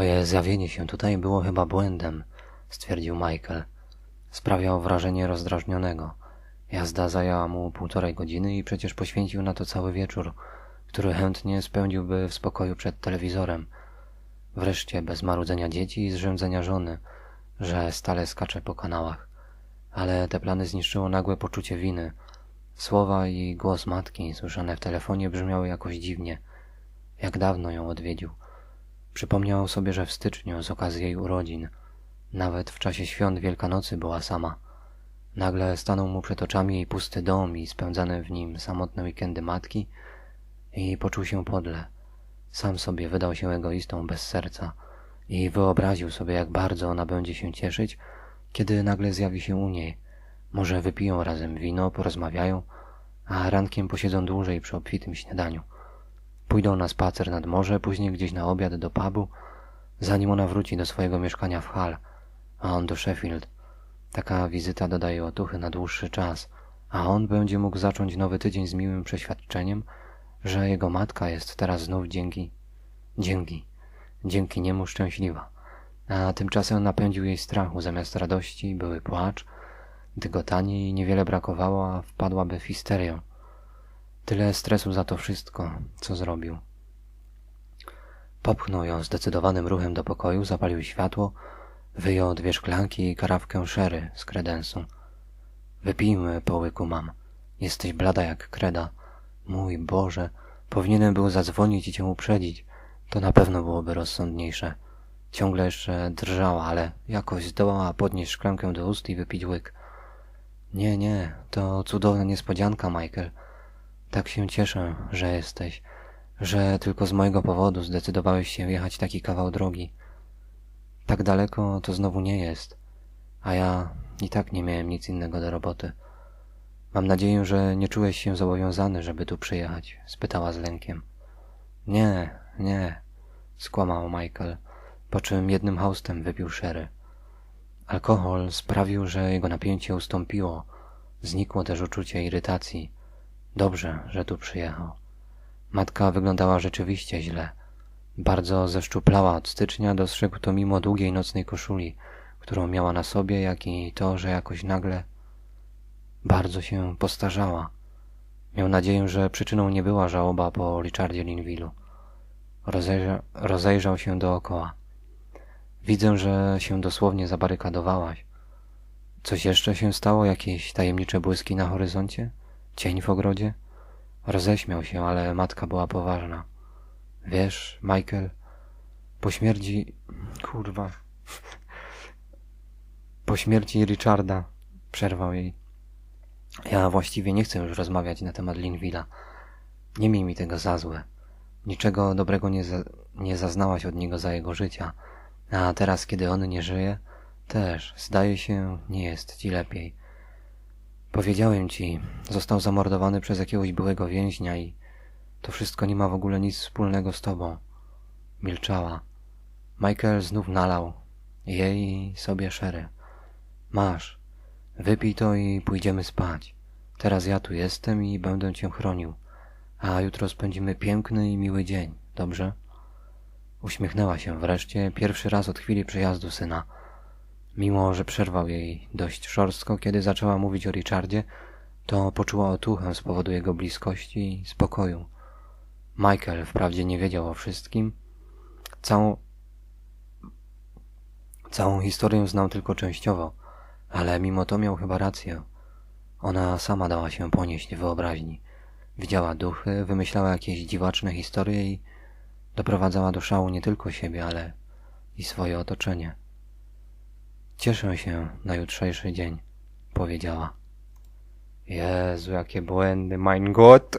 Moje zjawienie się tutaj było chyba błędem, stwierdził Michael. Sprawiał wrażenie rozdrażnionego. Jazda zajęła mu półtorej godziny i przecież poświęcił na to cały wieczór, który chętnie spędziłby w spokoju przed telewizorem. Wreszcie bez marudzenia dzieci i zrzędzenia żony, że stale skacze po kanałach. Ale te plany zniszczyło nagłe poczucie winy. Słowa i głos matki słyszane w telefonie brzmiały jakoś dziwnie. Jak dawno ją odwiedził. Przypomniał sobie, że w styczniu z okazji jej urodzin, nawet w czasie świąt Wielkanocy była sama. Nagle stanął mu przed oczami jej pusty dom i spędzane w nim samotne weekendy matki i poczuł się podle. Sam sobie wydał się egoistą bez serca i wyobraził sobie, jak bardzo ona będzie się cieszyć, kiedy nagle zjawi się u niej. Może wypiją razem wino, porozmawiają, a rankiem posiedzą dłużej przy obfitym śniadaniu. Pójdą na spacer nad morze, później gdzieś na obiad do pubu, zanim ona wróci do swojego mieszkania w Hull, a on do Sheffield. Taka wizyta dodaje otuchy na dłuższy czas, a on będzie mógł zacząć nowy tydzień z miłym przeświadczeniem, że jego matka jest teraz znów dzięki, dzięki, dzięki niemu szczęśliwa. A tymczasem napędził jej strachu zamiast radości, były płacz, dygotanie i niewiele brakowało, a wpadłaby w histerię. Tyle stresu za to wszystko, co zrobił. Popchnął ją zdecydowanym ruchem do pokoju, zapalił światło, wyjął dwie szklanki i karawkę sherry z kredensą. Wypijmy po łyku, mam. Jesteś blada jak kreda. Mój Boże, powinienem był zadzwonić i cię uprzedzić. To na pewno byłoby rozsądniejsze. Ciągle jeszcze drżała, ale jakoś zdołała podnieść szklankę do ust i wypić łyk. Nie, nie, to cudowna niespodzianka, Michael. Tak się cieszę, że jesteś, że tylko z mojego powodu zdecydowałeś się jechać taki kawał drogi. Tak daleko to znowu nie jest, a ja i tak nie miałem nic innego do roboty. Mam nadzieję, że nie czułeś się zobowiązany, żeby tu przyjechać, spytała z lękiem. Nie, nie, skłamał Michael, po czym jednym haustem wypił szery. Alkohol sprawił, że jego napięcie ustąpiło, znikło też uczucie irytacji. Dobrze, że tu przyjechał. Matka wyglądała rzeczywiście źle. Bardzo zeszczuplała od stycznia, dostrzegł to mimo długiej nocnej koszuli, którą miała na sobie, jak i to, że jakoś nagle bardzo się postarzała. Miał nadzieję, że przyczyną nie była żałoba po Richardzie Linville'u. Rozejrza, rozejrzał się dookoła. Widzę, że się dosłownie zabarykadowałaś. Coś jeszcze się stało? Jakieś tajemnicze błyski na horyzoncie? Cień w ogrodzie? Roześmiał się, ale matka była poważna. Wiesz, Michael, po śmierci... Kurwa... Po śmierci Richarda przerwał jej. Ja właściwie nie chcę już rozmawiać na temat Linvilla. Nie miej mi tego za złe. Niczego dobrego nie, za, nie zaznałaś od niego za jego życia. A teraz, kiedy on nie żyje, też, zdaje się, nie jest ci lepiej. Powiedziałem ci, został zamordowany przez jakiegoś byłego więźnia i to wszystko nie ma w ogóle nic wspólnego z tobą. Milczała. Michael znów nalał. Jej sobie szery. Masz. Wypij to i pójdziemy spać. Teraz ja tu jestem i będę cię chronił. A jutro spędzimy piękny i miły dzień, dobrze? Uśmiechnęła się wreszcie, pierwszy raz od chwili przyjazdu syna. Mimo, że przerwał jej dość szorstko, kiedy zaczęła mówić o Richardzie, to poczuła otuchę z powodu jego bliskości i spokoju. Michael wprawdzie nie wiedział o wszystkim. Całą, całą historię znał tylko częściowo, ale mimo to miał chyba rację. Ona sama dała się ponieść wyobraźni. Widziała duchy, wymyślała jakieś dziwaczne historie i doprowadzała do szału nie tylko siebie, ale i swoje otoczenie. Cieszę się na jutrzejszy dzień, powiedziała. Jezu, jakie błędy, mein Gott!